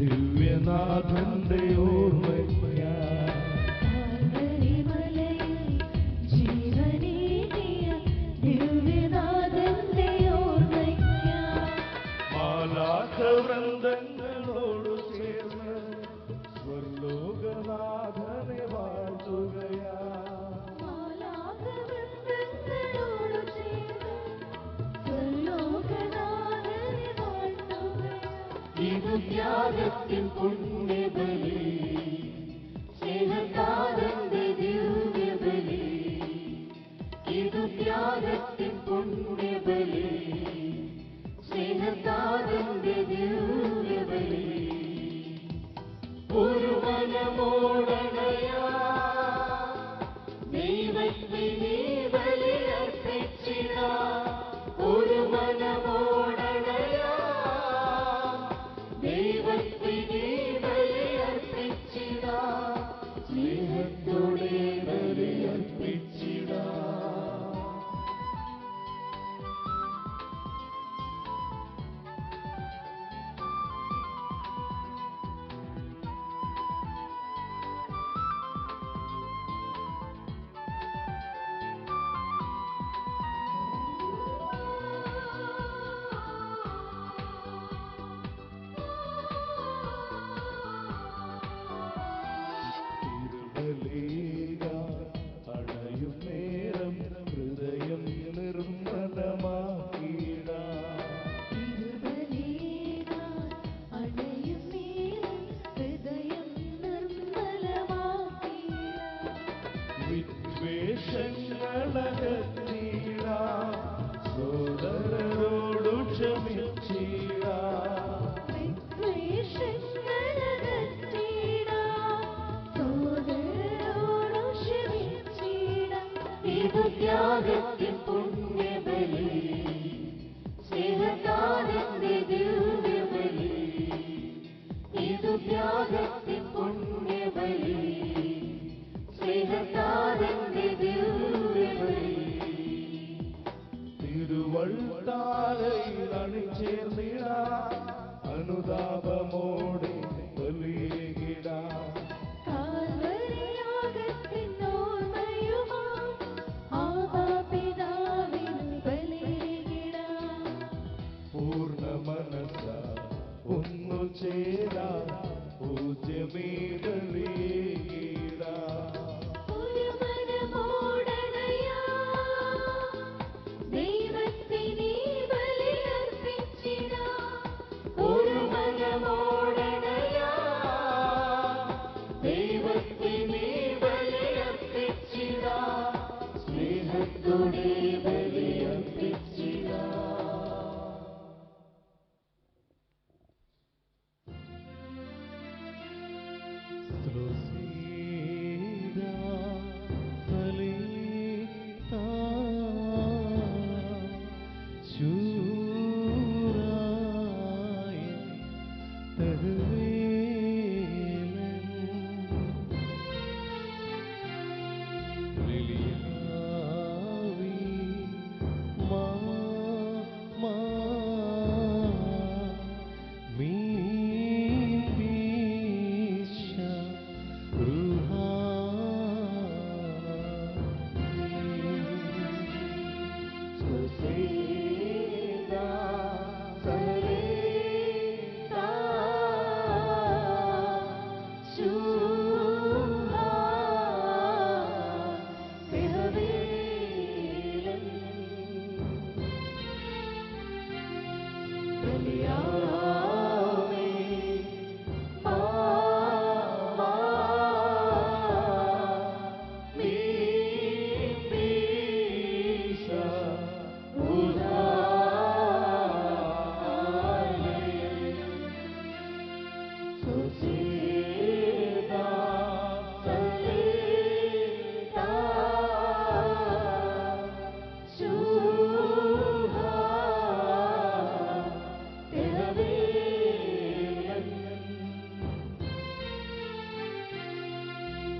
ദിവ്യനാഥന്റെ ഓർമ്മയ്യ ദിവ്യനാഥന്റെ ഓർമ്മയ്യ മാലാഖവൃന്ദങ്ങൾ ത്യാഗത്തിൻ പുണ്യബലി. സ്നേഹത്താരന്റെ ദിവ്യബലി. ഇതു திருவள்ளாலையில் அணி சேர்ந்திடா. அனுதாபமோடு பலியேகிடா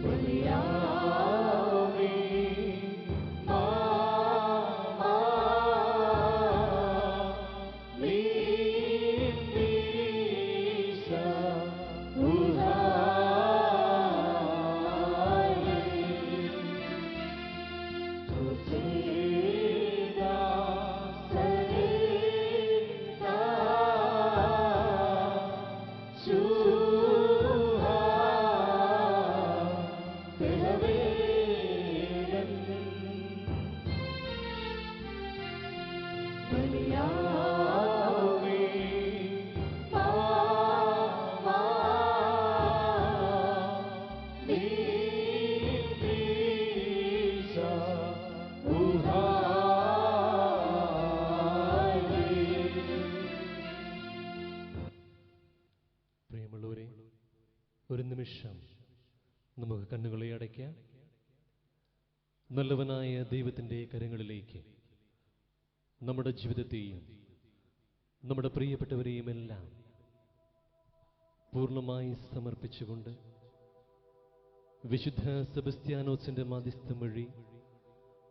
Baliya നിമിഷം നമുക്ക് കണ്ണുകളെ അടയ്ക്കാം. നല്ലവനായ ദൈവത്തിന്റെ കരങ്ങളിലേക്ക് നമ്മുടെ ജീവിതത്തെയും നമ്മുടെ പ്രിയപ്പെട്ടവരെയും എല്ലാം പൂർണമായി സമർപ്പിച്ചുകൊണ്ട് വിശുദ്ധ സെബസ്ത്യാനോസിന്റെ മാധ്യസ്ഥം വഴി